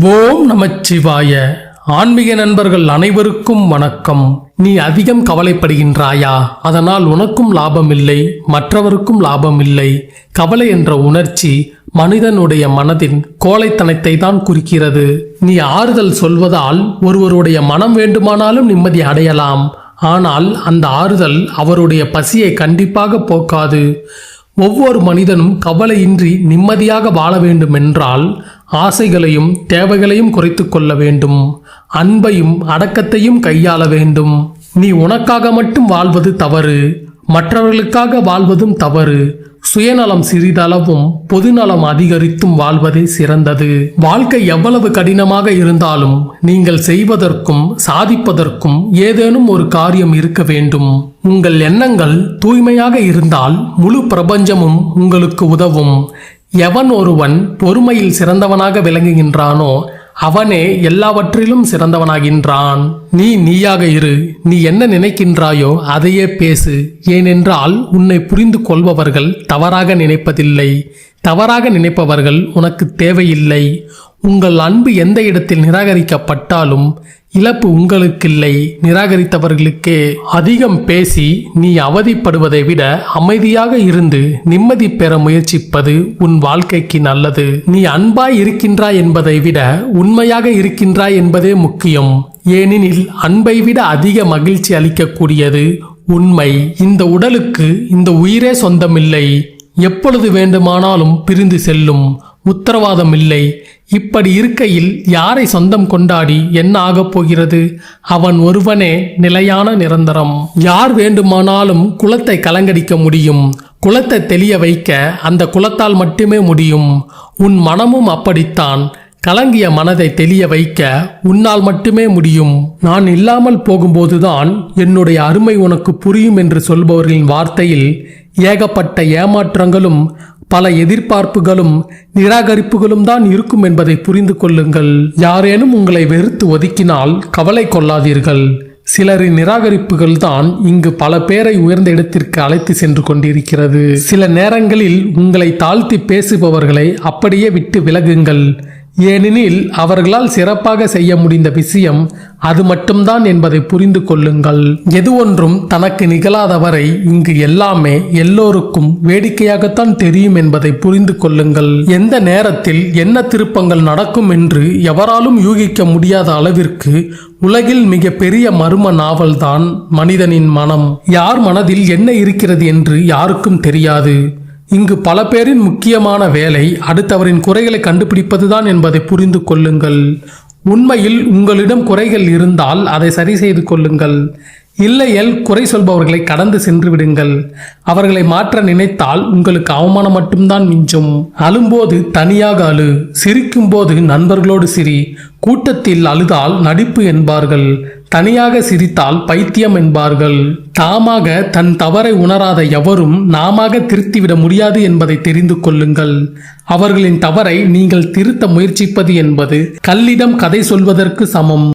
ஓம் நமச்சிவாய. ஆன்மீக நண்பர்கள் அனைவருக்கும் வணக்கம். நீ அதிகம் கவலைப்படுகின்றாயா? அதனால் உனக்கும் லாபம் இல்லை மற்றவருக்கும் லாபம் இல்லை கவலை என்ற உணர்ச்சி மனிதனுடைய மனதின் கோழைத்தனத்தை தான் குறிக்கிறது. நீ ஆறுதல் சொல்வதால் ஒருவருடைய மனம் வேண்டுமானாலும் நிம்மதி அடையலாம். ஆனால் அந்த ஆறுதல் அவருடைய பசியை கண்டிப்பாக போக்காது. ஒவ்வொரு மனிதனும் கவலையின்றி நிம்மதியாக வாழ வேண்டுமென்றால் ஆசைகளையும் தேவைகளையும் குறைத்து கொள்ள வேண்டும். அன்பையும் அடக்கத்தையும் கையாள வேண்டும். நீ உனக்காக மட்டும் வாழ்வது தவறு மற்றவர்களுக்காக வாழ்வதும் தவறு. சுயநலம் சிறிதளவும் பொதுநலம் அதிகரித்தும் வாழ்வதே சிறந்தது. வாழ்க்கை எவ்வளவு கடினமாக இருந்தாலும் நீங்கள் செய்வதற்கும் சாதிப்பதற்கும் ஏதேனும் ஒரு காரியம் இருக்க வேண்டும். உங்கள் எண்ணங்கள் தூய்மையாக இருந்தால் முழு பிரபஞ்சமும் உங்களுக்கு உதவும். எவன் ஒருவன் பொறுமையில் சிறந்தவனாக விளங்குகின்றானோ அவனே எல்லாவற்றிலும் சிறந்தவனாகின்றான். நீ நீயாக இரு நீ என்ன நினைக்கின்றாயோ அதையே பேசு. ஏனென்றால் உன்னை புரிந்து கொள்பவர்கள் தவறாக நினைப்பதில்லை. தவறாக நினைப்பவர்கள் உனக்கு தேவையில்லை. உங்கள் அன்பு எந்த இடத்தில் நிராகரிக்கப்பட்டாலும் இழப்பு உங்களுக்கில்லை. நிராகரித்தவர்களுக்கே அதிகம் பேசி நீ அவதிப்படுவதை விட அமைதியாக இருந்து நிம்மதி பெற முயற்சிப்பது உன் வாழ்க்கைக்கு நல்லது. நீ அன்பாய் இருக்கின்றாய் என்பதை விட உண்மையாக இருக்கின்றாய் என்பதே முக்கியம். ஏனெனில் அன்பை விட அதிக மகிழ்ச்சி அளிக்கக்கூடியது உண்மை. இந்த உடலுக்கு இந்த உயிரே சொந்தமில்லை. எப்பொழுது வேண்டுமானாலும் பிரிந்து செல்லும். உத்தரவாதம் இல்லை இப்படி இருக்கையில் யாரை சொந்தம் கொண்டாடி என்ன ஆகப் போகிறது? அவன் ஒருவனே நிலையான நிரந்தரம். யார் வேண்டுமானாலும் குலத்தை கலங்கடிக்க முடியும். குலத்தை தெளிய வைக்க அந்த குலத்தால் மட்டுமே முடியும். உன் மனமும் அப்படித்தான். கலங்கிய மனதை தெளிய வைக்க உன்னால் மட்டுமே முடியும். நான் இல்லாமல் போகும்போதுதான் என்னுடைய அருமை உனக்கு புரியும் என்று சொல்பவர்களின் வார்த்தையில் ஏகப்பட்ட ஏமாற்றங்களும் பல எதிர்பார்ப்புகளும் நிராகரிப்புகளும் தான் இருக்கும் என்பதை புரிந்து கொள்ளுங்கள். யாரேனும் உங்களை வெறுத்து ஒதுக்கினால் கவலை கொள்ளாதீர்கள். சிலரின் நிராகரிப்புகள் தான் இங்கு பல பேரை உயர்ந்த இடத்திற்கு அழைத்து சென்று கொண்டிருக்கிறது. சில நேரங்களில் உங்களை தாழ்த்தி பேசுபவர்களை அப்படியே விட்டு விலகுங்கள். ஏனெனில் அவர்களால் சிறப்பாக செய்ய முடிந்த விஷயம் அது மட்டும்தான் என்பதை புரிந்து கொள்ளுங்கள். எது ஒன்றும் தனக்கு நிகழாதவரை இங்கு எல்லாமே எல்லோருக்கும் வேடிக்கையாகத்தான் தெரியும் என்பதை புரிந்து கொள்ளுங்கள். எந்த நேரத்தில் என்ன திருப்பங்கள் நடக்கும் என்று எவராலும் யூகிக்க முடியாத அளவிற்கு உலகில் மிக பெரிய மர்ம நாவல்தான் மனிதனின் மனம். யார் மனதில் என்ன இருக்கிறது என்று யாருக்கும் தெரியாது. இங்கு பல பேரின் முக்கியமான வேலை அடுத்தவரின் குறைகளை கண்டுபிடிப்பதுதான் என்பதை புரிந்து கொள்ளுங்கள். உண்மையில் உங்களிடம் குறைகள் இருந்தால் அதை சரி செய்து கொள்ளுங்கள். இல்லையல் குறை சொல்பவர்களை கடந்து சென்று விடுங்கள். அவர்களை மாற்ற நினைத்தால் உங்களுக்கு அவமானம் மட்டும்தான் மிஞ்சும். அழும்போது தனியாக அழு சிரிக்கும் போது நண்பர்களோடு சிரி கூட்டத்தில் அழுதால் நடிப்பு என்பார்கள். தனியாக சிரித்தால் பைத்தியம் என்பார்கள். தாமாக தன் தவறை உணராத எவரும் நாமாக திருத்திவிட முடியாது என்பதை தெரிந்து கொள்ளுங்கள். அவர்களின் தவறை நீங்கள் திருத்த முயற்சிப்பது என்பது கல்லிடம் கதை சொல்வதற்கு சமம்.